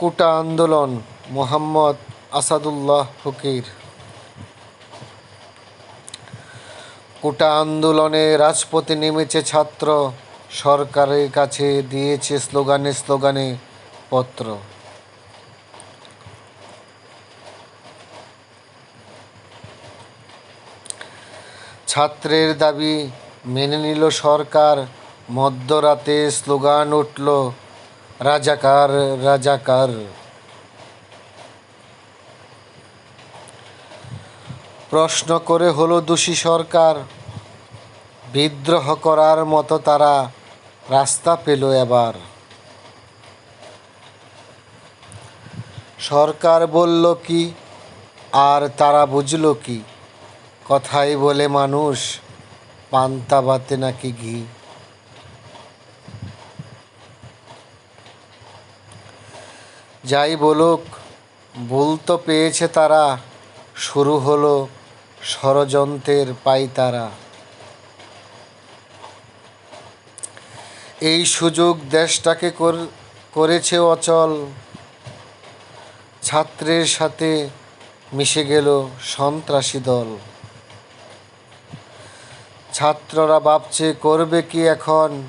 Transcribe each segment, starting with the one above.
কোটা আন্দোলন, মোহাম্মদ আসাদুল্লাহ ফকির। কোটা আন্দোলনে রাজপথে নেমেছে ছাত্র, সরকারের কাছে দিয়েছে স্লোগানে স্লোগানে পত্র। ছাত্রের দাবি মেনে নিল সরকার, মধ্যরাতে স্লোগান উঠল রাজাকার রাজাকার। প্রশ্ন করে হলো দোষী সরকার। বিদ্রোহ করার মতো তারা রাস্তা পেল এবার। সরকার বলল কি, আর তারা বুঝল কি। কথাই বলে মানুষ, পান্তা বাতে নাকি ঘি। যাই বলুক, ভুল তো পেয়েছে তারা, শুরু হলো ষড়যন্ত্রের পাইতারা। এই সুযোগ দেশটাকে কর- করেছে অচল। ছাত্রের সাথে মিশে গেল সন্ত্রাসী দল। ছাত্ররা ভাবছে, করবে কি এখন?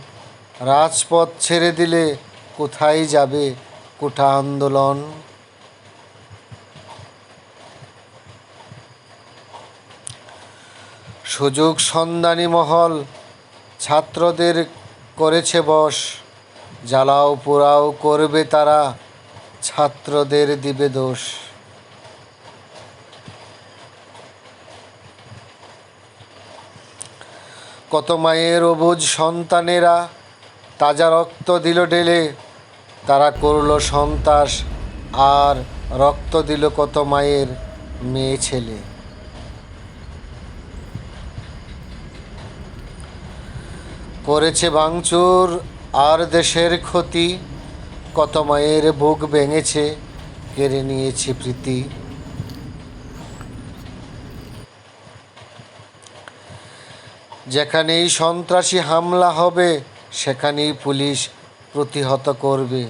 রাজপথ ছেড়ে দিলে কোথায় যাবে? কোঠা আন্দোলন সুযোগ সন্ধানী মহল, ছাত্রদের করেছে বশ, জ্বালাও পোড়াও করবে তারা, ছাত্রদের দিবে দোষ। কত মায়ের অবুজ সন্তানেরা, তাজা রক্ত দিল ঢেলে তারা করল সন্ত্রাস আর রক্ত দিল কত মায়ের মেয়ে ছেলে। করেছে ভাঙচুর আর দেশের ক্ষতি, কত মায়ের বুক ভেঙেছে, কেড়ে নিয়েছে প্রীতি। যেখানেই সন্ত্রাসী হামলা হবে, সেখানেই পুলিশ প্রতিহত করবে।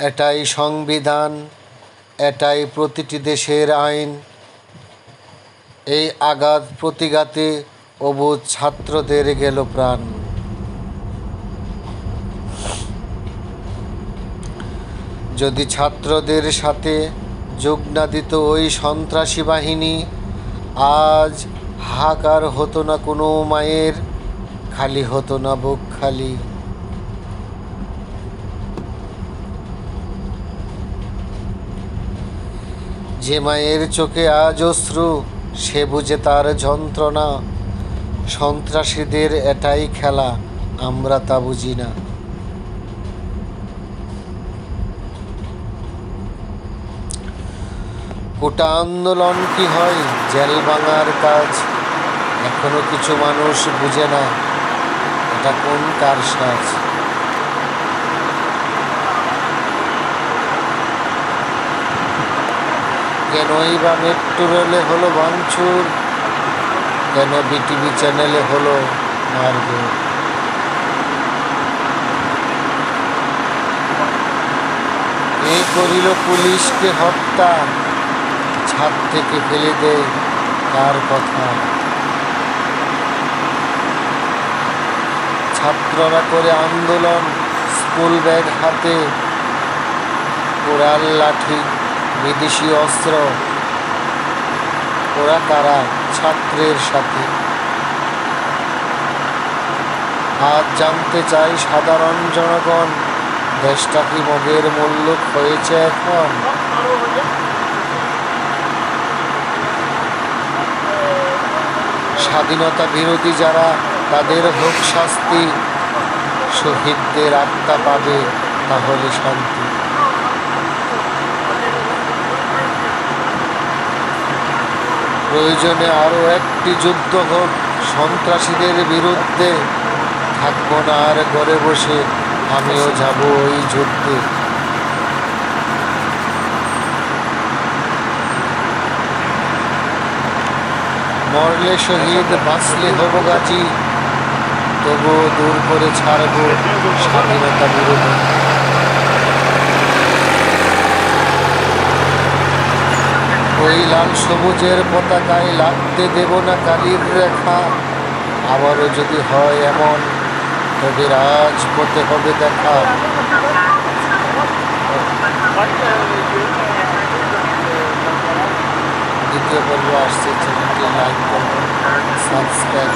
এটাই সংবিধান, এটাই প্রতিটি দেশের আইন। এই আঘাত প্রতিঘাতে অবুধ ছাত্রদের গেল প্রাণ। যদি ছাত্রদের সাথে যোগ না দিত ওই সন্ত্রাসী বাহিনী আজ হাহাকার হতো না কোনো মায়ের, খালি হতো না বুক খালি। যে মায়ের চোখে আজ অশ্রু, সে বুঝে তার যন্ত্রণা। সন্ত্রাসীদের এটাই খেলা, আমরা তা বুঝি না। কোটা আন্দোলন কি হয়, জেল ভাঙার কাজ? এখনও কিছু মানুষ বুঝে না, এটা কোন কার সাজ কেনই বা মেট্রো রেলে হলো ভাঙচুর কেন বিটিভি চ্যানেলে হলো মারধর? এ করিল পুলিশকে হত্যা? ছাদ থেকে ফেলে দেয় তার কথা। ছাত্ররা করে আন্দোলন, স্কুল ব্যাগ হাতে, কোরাল লাঠি বিদেশি অস্ত্র ওরা কারা ছাত্রের সাথে। আজ জানতে চাই সাধারণ জনগণ দেশটা কি মগের মূল্য হয়েছে এখন। স্বাধীনতা বিরোধী যারা, তাদের হোক শাস্তি শহীদদের আত্মা পাবে, তাহলে শান্তি। প্রয়োজনে আরও একটি যুদ্ধ হোক। সন্ত্রাসীদের বিরুদ্ধে থাকব না আর ঘরে বসে। আমিও যাব ওই যুদ্ধে। মরলে শহীদ, বাঁচলে হব গাছি তবুও দূর করে ছাড়ব স্বাধীনতা বিরোধী। ওই লাল সবুজের পতাকায় লাগতে দেব না কালির রেখা। আবারও যদি হয় এমন, তবে রাজপথে হবে দেখা। দ্বিতীয় পর্ব আসছে চ্যানেলটি লাইক করবেন সাবস্ক্রাইব